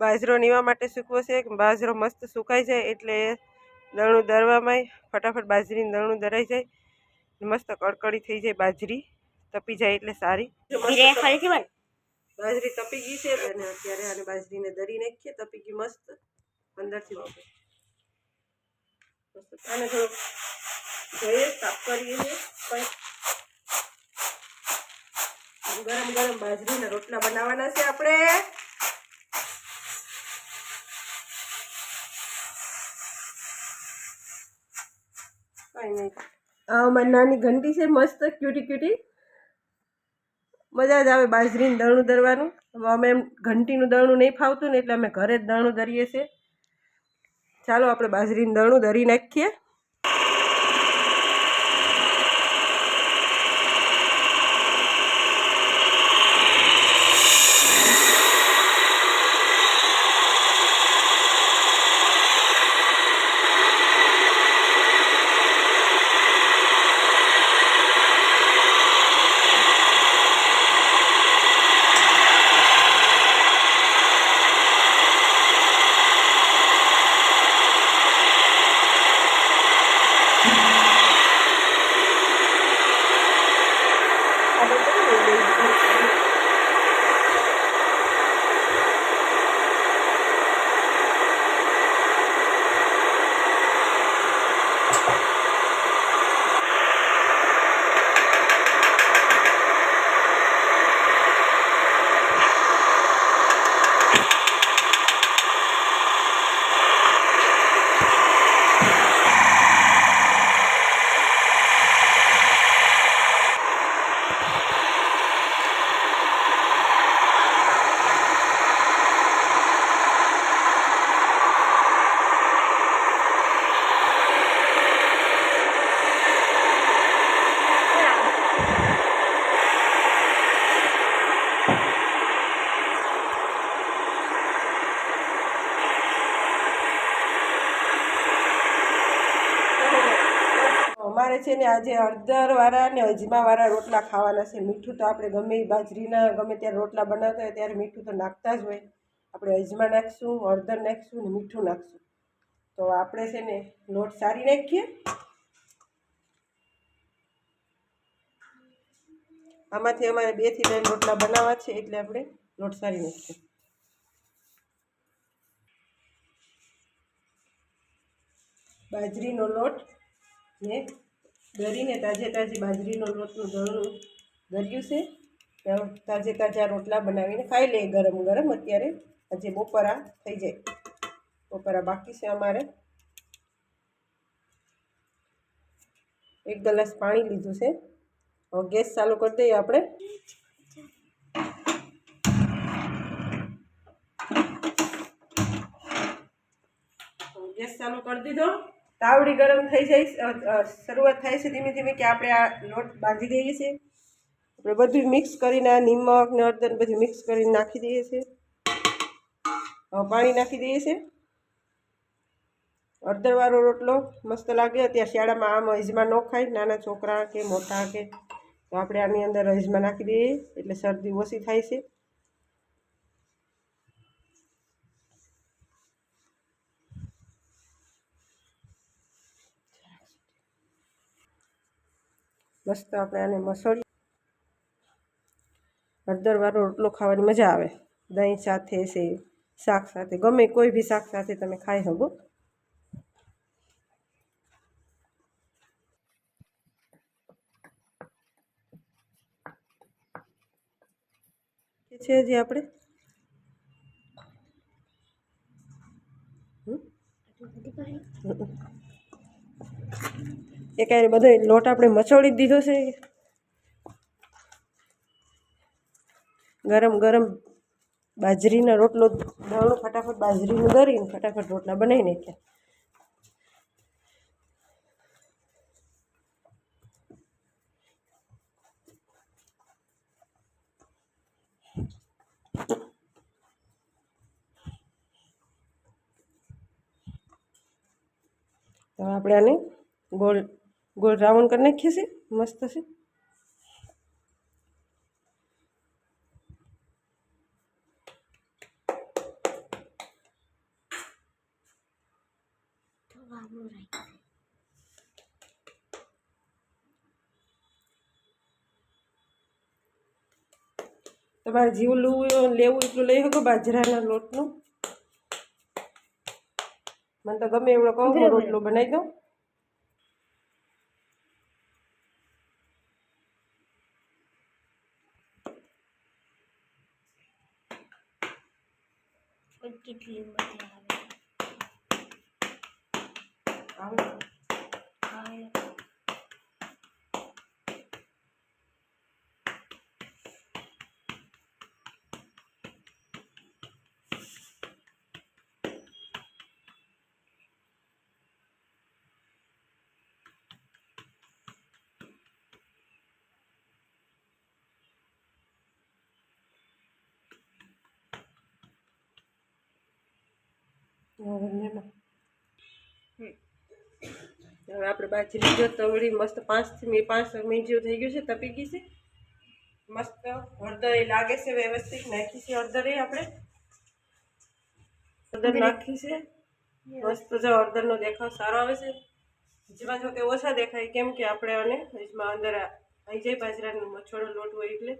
બાજરો નીવા માટે સૂકવો છે. બાજરો મસ્ત સુકાઈ જાય એટલે દળું દરવામાં ફટાફટ બાજરીનું દળું દરાઈ જાય. મસ્ત કડકડી થઈ જાય બાજરી. તપી જાય એટલે સારી. બાજરી તપી ગઈ છે અને અત્યારે આને બાજરીને દરી નાખીએ. તપી ગઈ મસ્ત. અંદરથી વાપરે. મસ્ત. આને થોડુંક જોઈએ સાફ કરીએ છીએ. પણ ગરમ ગરમ બાજરીના રોટલા બનાવવાના છે આપણે. નહીં નાની ઘંટી છે, મસ્ત ક્યુટી ક્યુટી મજા જ આવે બાજરીનું દળનું દરવાનું. અમે એમ ઘંટીનું દળનું નહીં ફાવતું ને એટલે અમે ઘરે જ દળનું દરીએ છીએ. ચાલો આપણે બાજરીનું દળનું દરી નાખીએ અમારે છે ને આજે હળદરવાળા ને અજમાવાળા રોટલા ખાવાના છે. મીઠું તો આપણે ગમે બાજરીના ગમે ત્યારે રોટલા બનાવતા હોય ત્યારે મીઠું તો નાખતા જ હોય. આપણે અજમા નાખીશું હળદર નાખીશું ને મીઠું નાખીશું. તો આપણે છે ને લોટ સારી નાખીએ. આમાંથી અમારે બેથી ત્રણ રોટલા બનાવવા છે એટલે આપણે લોટ સારી નાખીએ. બાજરીનો લોટ ને દરીને તાજે તાજી બાજરીનો લોટનું દળનું દર્યું છે. તાજે તાજા રોટલા બનાવીને ખાઈ લઈએ ગરમ ગરમ. અત્યારે આજે બપોરા થઈ જાય. બપોરા બાકી છે અમારે. એક ગ્લાસ પાણી લીધું છે. હવે ગેસ ચાલુ કરી દઈએ આપણે. ગેસ ચાલુ કરી દીધો. તાવડી ગરમ થઈ જાય શરૂઆત થાય છે ધીમે ધીમે કે આપણે આ લોટ બાંધી દઈએ છીએ. આપણે બધું મિક્સ કરીને આ નિમક ને અડદન બધું મિક્સ કરીને નાખી દઈએ છીએ. પાણી નાખી દઈએ છીએ. અડદરવાળો રોટલો મસ્ત લાગે, અત્યારે શિયાળામાં આમ અજમા ન ખાય, નાના છોકરા કે મોટા કે, તો આપણે આની અંદર અજમા નાખી દઈએ, એટલે શરદી ઓછી થાય છે. મસ્ત આપણે આને મસળી હળદરવાળો રોટલો ખાવાની મજા આવે. દહીં સાથે છે, શાક સાથે. ગમે કોઈ બી શાક સાથે તમે ખાઈ શકો. કે છે હજી આપણે. હમ? એ કાંઈ બધો લોટ આપણે મચોળી જ દીધો છે. ગરમ ગરમ બાજરીના રોટલો, દળો ફટાફટ બાજરીનું દળીને ફટાફટ રોટલા બનાવી નાખ્યા. तो आप आने गोल गोल राउंड कर नाखी से मस्त से। तो जीव लू लेव एट लई सको बाजरा लोट ना મને તો ગમે એવડો કહું રોટલો બનાવી દઉં. કેટલી મજા આવે. હવે હવે આપણે બાજરી જો તવડી મસ્ત પાંચ મિનિટ પાંચ મિનિટ જેવું થઈ ગયું છે તપી ગઈ છે. મસ્ત હળદર લાગે છે વ્યવસ્થિત નાખી છે હળદર એ આપણે. હળદર નાખી છે. મસ્ત જો હળદરનો દેખાવ સારો આવે છે. જેમાં જો કે ઓછા દેખાય કેમ કે આપણે આને એમાં અંદર આવી જાય બાજરાનો મછોડો લોટ હોય એટલે.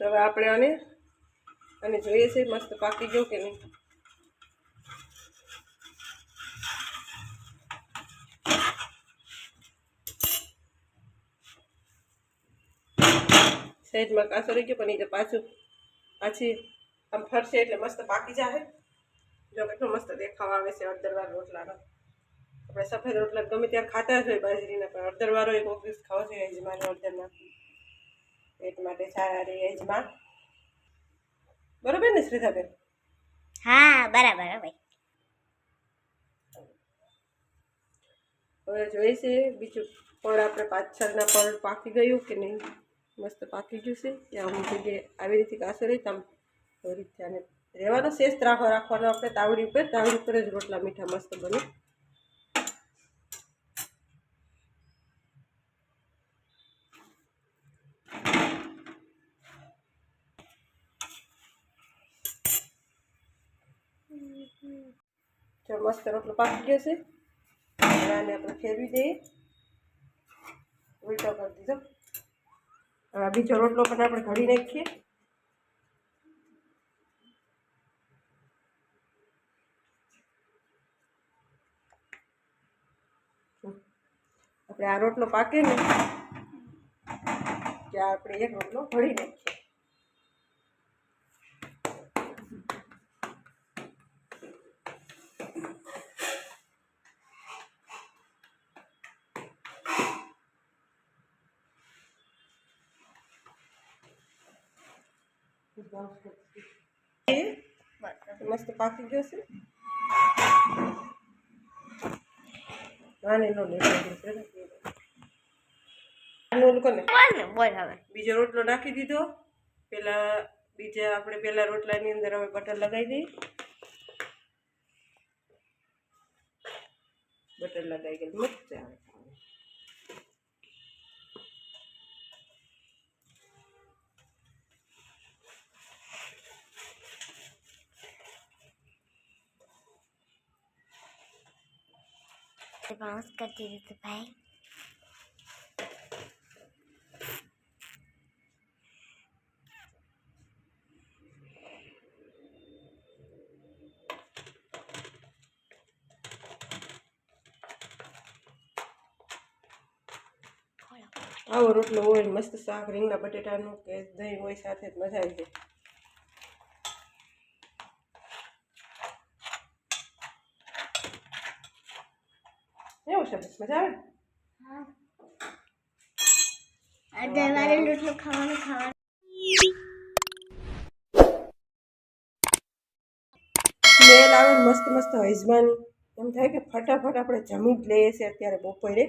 તો હવે આપણે આને અને જોઈએ છે મસ્ત પાકી ગયો કે નહીં? સહેજમાં કાસો રહી ગયો, પણ એ તો પાછું પાછી આમ ફરશે એટલે મસ્ત પાકી જાય જો કેટલો મસ્ત દેખાવ આવે છે અડધરવાર રોટલાનો. આપણે સફેદ રોટલા ગમે ત્યારે ખાતા જ હોય બાજરીના, પણ અડધરવારો એક ઓફિસ ખાવો જોઈએ અજમાનો અડધર નાખી પેટ માટે સારા અજમા બરોબર ને શ્રીધાબેન હા બરાબર ભાઈ હવે જોઈશે બીજું પણ આપણે પાછળના પણ પાકી ગયું કે નહીં? મસ્ત પાકી ગયું છે. હું અમુક જગ્યાએ આવી રીતે કાસો રહી તમ એવી રીતે આને રહેવાનો શેષ રાખો રાખવાનો આપણે તાવડી ઉપર. તાવડી ઉપર જ રોટલા મીઠા મસ્ત બને. જો મસ્ત રોટલો પાકી ગયો છે. આને આપણે ફેરવી દઈએ. ઉલટો કરી દીધો. હવે બીજો રોટલો પણ આપણે ઘડી નાખીએ. આપણે આ રોટલો પાકે ને ત્યાં આપણે એક રોટલો ભળી નાખીએ. મસ્ત પાકી ગયો છે બીજો રોટલો નાખી દીધો. પેલા બીજા આપણે પેલા રોટલાની અંદર હવે બટર લગાવી દઈએ. બટર લગાવી ગયેલું મસ્ત આવે. બાઉન્સ કરતી तो भाई આવો રોટલો હોય મસ્ત શાક રીંગણા બટેટાનું કે દહીં હોય સાથે જ મજા આવી જાય. એવું છે મજા આવે ને રોટલો ખાવાનું ખાવાનું સ્મેલ આવે મસ્ત મસ્ત હૈજમાની એમ થાય કે ફટાફટ આપણે જમી જ લઈએ છીએ અત્યારે બપોરે.